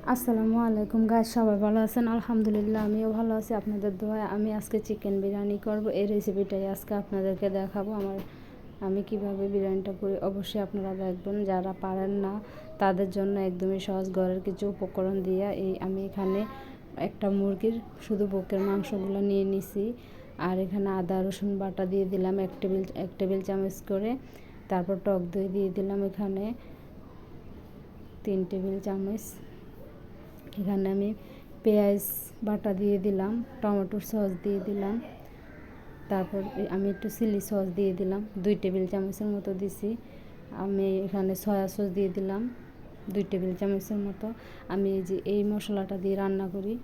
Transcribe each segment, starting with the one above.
আসসালামু আলাইকুম গাছ সবাই ভালো আছেন? আলহামদুলিল্লাহ, আমিও ভালো আছি। আপনাদের দোয়ায় আমি আজকে চিকেন বিরিয়ানি করব। এই রেসিপিটাই আজকে আপনাদেরকে দেখাবো। আমার, আমি কীভাবে বিরিয়ানিটা করি অবশ্যই আপনারা দেখবেন। যারা পারেন না, তাদের জন্য একদমই সহজ। ঘরের কিছু উপকরণ দিয়ে এই, আমি এখানে একটা মুরগির শুধু বুকের মাংসগুলো নিয়ে নিছি। আর এখানে আদা, রসুন বাটা দিয়ে দিলাম এক টেবিল এক টেবিল চামচ করে। তারপর টক দই দিয়ে দিলাম এখানে তিন টেবিল চামচ। এখানে আমি পেঁয়াজ বাটা দিয়ে দিলাম টমেটোর সস দিয়ে দিলাম, তারপর আমি একটু চিলি সস দিয়ে দিলাম, দুই টেবিল চামচের মতো দিছি, আমি এখানে সয়া সস দিয়ে দিলাম, দুই টেবিল চামচের মতো। আমি যে এই মশলাটা দিয়ে রান্না করি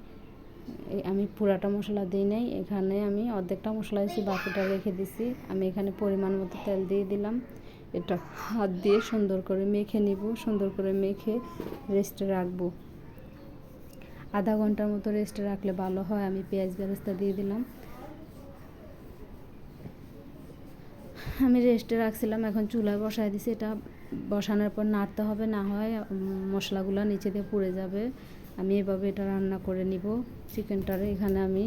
আমি পুরাটা মশলা দিই নাই, এখানে আমি অর্ধেকটা মশলা দিয়েছি বাকিটা রেখে দিছি, আমি এখানে পরিমাণ মতো তেল দিয়ে দিলাম। এটা হাত দিয়ে সুন্দর করে মেখে নিব, সুন্দর করে মেখে রেস্টে রাখব। আধা ঘণ্টার মতো রেস্টে রাখলে ভালো হয়। আমি পেঁয়াজ বেরেস্তা দিয়ে দিলাম। আমি রেস্টে রাখছিলাম, এখন চুলায় বসায় দিছি। এটা বসানোর পর নাড়তে হবে, না হয় মশলাগুলো নিচে দিয়ে পুড়ে যাবে। আমি এভাবে এটা রান্না করে নিব। চিকেনটারে এখানে আমি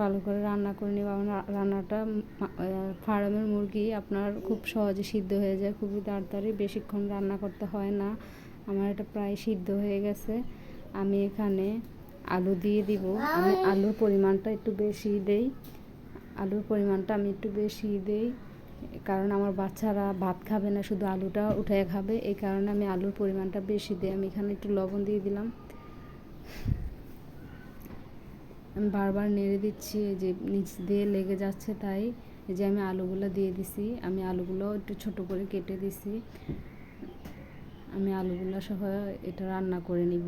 ভালো করে রান্না করে নিব। আমার রান্নাটা ফার্মের মুরগি আপনার খুব সহজে সিদ্ধ হয়ে যায়, খুবই তাড়াতাড়ি। বেশিক্ষণ রান্না করতে হয় না। আমার এটা প্রায় সিদ্ধ হয়ে গেছে। আমি এখানে আলু দিয়ে দিব। আমি আলুর পরিমাণটা একটু বেশি দেই। আলুর পরিমাণটা আমি একটু বেশি দেই। কারণ আমার বাচ্চারা ভাত খাবে না, শুধু আলুটা উঠে খাবে। এই কারণে আমি আলুর পরিমাণটা বেশি দিই। আমি এখানে একটু লবণ দিয়ে দিলাম। আমি বারবার নেড়ে দিচ্ছি যে নিচ দিয়ে লেগে যাচ্ছে তাই। যে আমি আলুগুলো দিয়ে দিছি। আমি আলুগুলো একটু ছোট করে কেটে দিছি। আমি আলুগুলো সহ এটা রান্না করে নিব।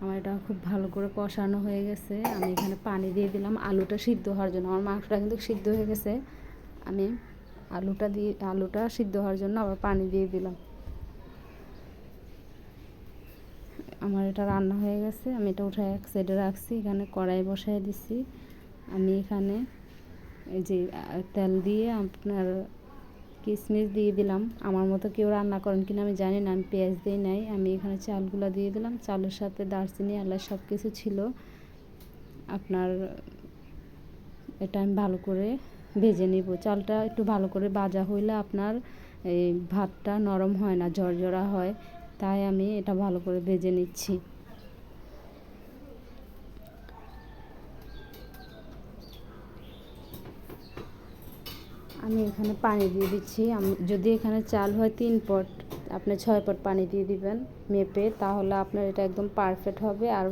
আমার এটা খুব ভালো করে কষানো হয়ে গেছে। আমি এখানে পানি দিয়ে দিলাম। আলুটা সিদ্ধ হওয়ার জন্য। আমার মাংসটা কিন্তু সিদ্ধ হয়ে গেছে। আমি আলুটা দিয়ে, আলুটা সিদ্ধ হওয়ার জন্য আবার পানি দিয়ে দিলাম। আমার এটা রান্না হয়ে গেছে। আমি এটা উঠে এক সাইডে রাখছি। এখানে কড়াই বসাই দিছি। আমি এখানে এই যে তেল দিয়ে আপনার কিশমিশ দিয়ে দিলাম। আমার মতো কেউ রান্না করেন কিনা আমি জানি না, আমি পেঁয়াজ দিই নাই। আমি এখানে চালগুলো দিয়ে দিলাম। চালের সাথে দারচিনি, এলাচ সব কিছু ছিল। আপনার এটা আমি ভালো করে ভেজে নিব। চালটা একটু ভালো করে ভাজা হইলে আপনার এই ভাতটা নরম হয় না, ঝরঝরা হয়। তাই আমি এটা ভালো করে ভেজে নিচ্ছি। আমি এখানে পানি দিয়ে দিচ্ছি। যদি এখানে চাল হয় তিন পট, আপনি ছয় পট পানি দিয়ে দিবেন মেপে, তাহলে আপনার এটা একদম পারফেক্ট হবে। আর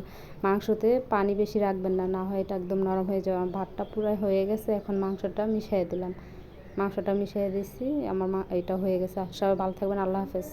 মাংসতে পানি বেশি রাখবেন না না হয় এটা একদম নরম হয়ে যাবে। ভাতটা পুরো হয়ে গেছে, এখন মাংসটা মিশিয়ে দিলাম। মাংসটা মিশিয়ে দিচ্ছি আমার মা এটা হয়ে গেছে। সবাই ভালো থাকবেন, আল্লাহ হাফেজ।